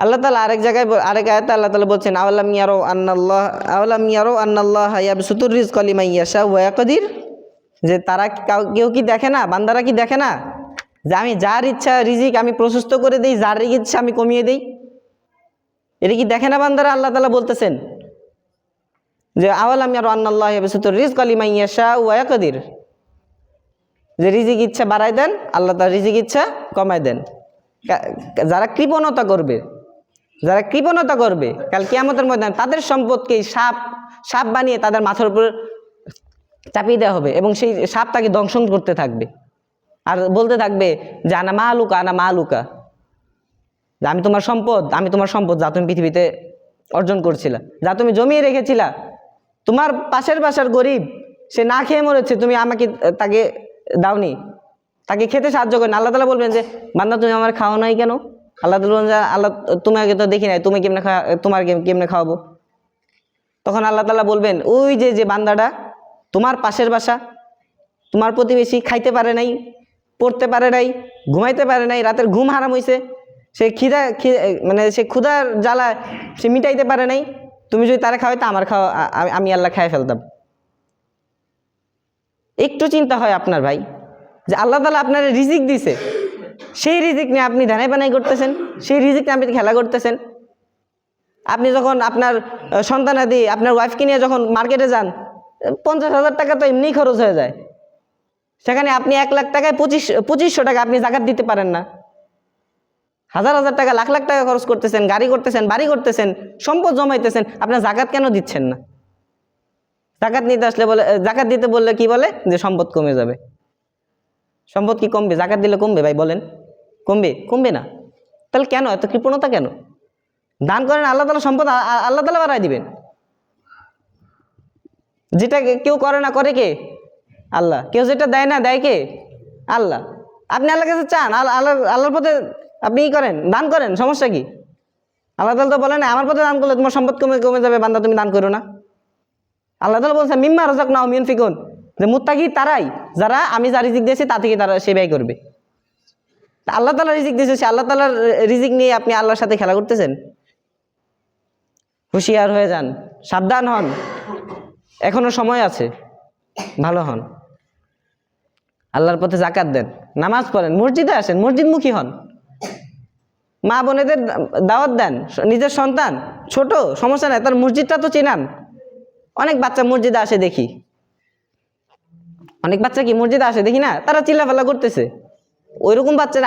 আল্লাহ তালা আরেক জায়গায় আরেক আয়াতে আল্লাহ তালা বলছেন, আওয়ালাম ইয়ারো আন্নাল্লাহ, আওয়ালাম ইয়ারো আন্নাল্লাহ ইয়াবসুতুর রিজ কলিমা ইয়াশা ওয়াকদির যে তারা কাউ- কি দেখে না? বান্দারা কি দেখে না? যে আমি যার ইচ্ছা রিজিক আমি প্রশস্ত করে দিই, যার ইচ্ছা আমি কমিয়ে দিই। এটা কি দেখে না বান্দারা? আল্লাহ তালা বলতেছেন যে, আওয়ালাম ইয়ারো আন্নাল্লাহ ইয়াবসুতুর রিজ কলিমা ইয়াশা ওয়াকদির যে রিজিক ইচ্ছা বাড়ায় দেন, আল্লাহ তার রিজিক ইচ্ছা কমায় দেন। যারা কৃপণতা করবে যারা কৃপণতা করবে, কাল কিয়ামতের ময়দান তাদের সম্পদকে সাপ সাপ বানিয়ে তাদের মাথার উপর চাপিয়ে দেওয়া হবে এবং সেই সাপ তাকে দংশন করতে থাকবে। আর বলতে থাকবে যে, আনা মা আলুকা আনা মা আলুকা আমি তোমার সম্পদ, আমি তোমার সম্পদ যা তুমি পৃথিবীতে অর্জন করছিলা, যা তুমি জমিয়ে রেখেছিলা, তোমার পাশের বাসার গরিব, সে না খেয়ে মরেছে, তুমি আমাকে, তাকে দাওনি। তাকে খেতে সাহায্য করেন আল্লাহ তালা বলবেন যে, বান্দা, তুমি আমার খাওয়া নাই কেন? আল্লাহ তালা আল্লাহ তোমাকে তো দেখি নাই, তুমি কেমনে খাওয়া, তোমার কেমনে খাওয়াবো? তখন আল্লাহ তালা বলবেন, ওই যে যে বান্দাটা তোমার পাশের বাসা, তোমার প্রতিবেশী খাইতে পারে নাই, পড়তে পারে নাই, ঘুমাইতে পারে নাই, রাতের ঘুম হারাম হইছে, সে খিদা, খি- মানে সে ক্ষুধার জ্বালা সে মিটাইতে পারে নাই, তুমি যদি তারা খাওয়াইতে, আমার খাওয়া আমি- আল্লাহ খাই ফেলতাম। একটু চিন্তা হয় আপনার ভাই, যে আল্লাহ তালা আপনার রিজিক দিছে। সেই রিজিক নিয়ে আপনি ধানাই বানাই করতেছেন সেই রিজিক নিয়ে আপনি খেলা করতেছেন। আপনি যখন আপনার আহ, সন্তানাদি আপনার ওয়াইফকে নিয়ে যখন মার্কেটে যান পঞ্চাশ হাজার টাকা তো এমনিই খরচ হয়ে যায়। সেখানে আপনি এক লাখ টাকায় পঁচিশ পঁচিশশো টাকা আপনি জাকাত দিতে পারেন না। হাজার হাজার টাকা লাখ লাখ টাকা খরচ করতেছেন গাড়ি করতেছেন বাড়ি করতেছেন সম্পদ জমাইতেছেন আপনার জাকাত কেন দিচ্ছেন না? জাকাত নিতে আসলে বলে জাকাত দিতে বললে কি বলে? যে সম্পদ কমে যাবে। সম্পদ কি কমবে? জাকাত দিলে কমবে ভাই বলেন। কমবে কমবে না। তাহলে কেন? এত কৃপণতা কেন? দান করেন, আল্লাহ তালা সম্পদ আল্লাহ তালা বাড়ায় দিবেন। যেটা কেউ করে না, করে কে? আল্লাহ। কেউ যেটা দেয় না, দেয় কে? আল্লাহ। আপনি আল্লাহ কাছে চান, আল্লাহ আল্লাহ, আল্লাহর পথে আপনি ই করেন, দান করেন, সমস্যা কি? আল্লাহ তালা তো বলে না আমার পথে দান করলে তোমার সম্পদ কমে কমে যাবে, বান্দা তুমি দান করো না। আল্লাহ তালা বলছে, মিম্মা রজাক না মিয়ন ফিকুন যে মুত্তাকি তারাই, যারা আমি যা রিজিক দিয়েছি, তা থেকে তারা সে ব্যয় করবে। আল্লাহ তালা রিজিক দিয়েছে, সে আল্লাহ তালার রিজিক নিয়ে আপনি আল্লাহর সাথে খেলা করতেছেন? হুঁশিয়ার হয়ে যান, সাবধান হন। এখনও সময় আছে, ভালো হন। আল্লাহর পথে জাকাত দেন, নামাজ পড়েন, মসজিদে আসেন, মসজিদমুখী হন। মা বোনেদের দাওয়াত দেন, নিজের সন্তান, ছোট, সমস্যা নাই, তার মসজিদটা তো চেনান। অনেক বাচ্চা মসজিদে আসে দেখি। অনেক বাচ্চা কি মসজিদে আসে দেখি না, তারা চিল্লাফাল্লা করতেছে। ওইরকম বাচ্চারা